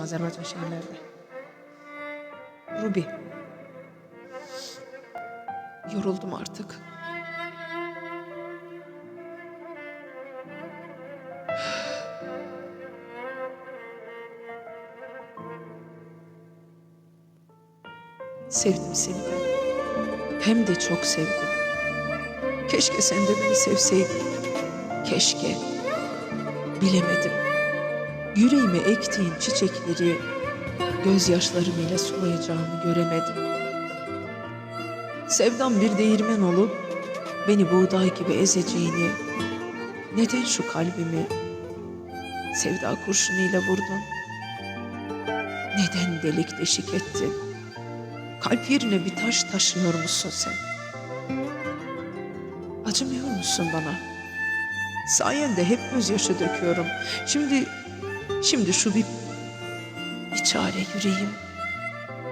Azerbaycan şehirlerde. Ruby. Yoruldum artık. Sevdim seni ben. Hem de çok sevdim. Keşke sen de beni sevseydin. Keşke. Bilemedim. Yüreğime ektiğin çiçekleri gözyaşlarımla sulayacağımı göremedim. Sevdam bir değirmen olup beni buğday gibi ezeceğini, neden şu kalbimi sevda kurşunuyla vurdun? Neden delik deşik ettin? Kalp yerine bir taş taşıyor musun sen? Acımıyor musun bana? Sayende hep gözyaşı döküyorum. Şimdi, şimdi şu bir, bir çare yüreğim.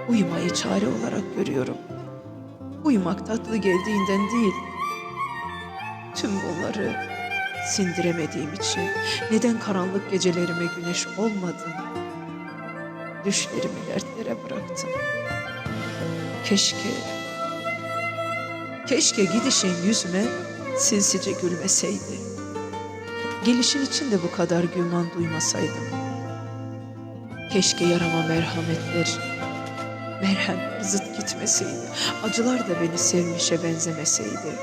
Uyumayı çare olarak görüyorum. Uyumak tatlı geldiğinden değil. Tüm bunları sindiremediğim için neden karanlık gecelerime güneş olmadın? Düşlerimi dertlere bıraktın. Keşke, keşke gidişin yüzüme sinsice gülmeseydi. Gelişin için de bu kadar gülman duymasaydım. Keşke yarama merhametler, merhemler zıt gitmeseydi. Acılar da beni sevmişe benzemeseydi.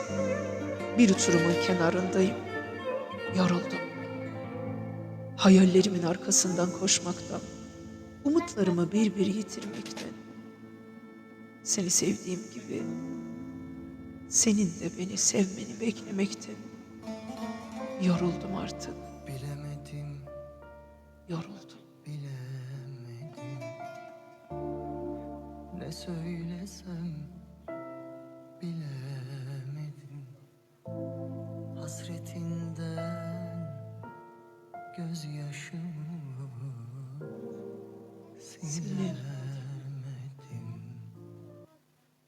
Bir uçurumun kenarındayım. Yoruldum. Hayallerimin arkasından koşmaktan, umutlarımı bir bir yitirmekten. Seni sevdiğim gibi senin de beni sevmeni beklemekten yoruldum artık. Bilemedim, Yoruldum. bilemedim Ne söylesem bilemedim Hasretinden gözyaşımı Sile. silemedim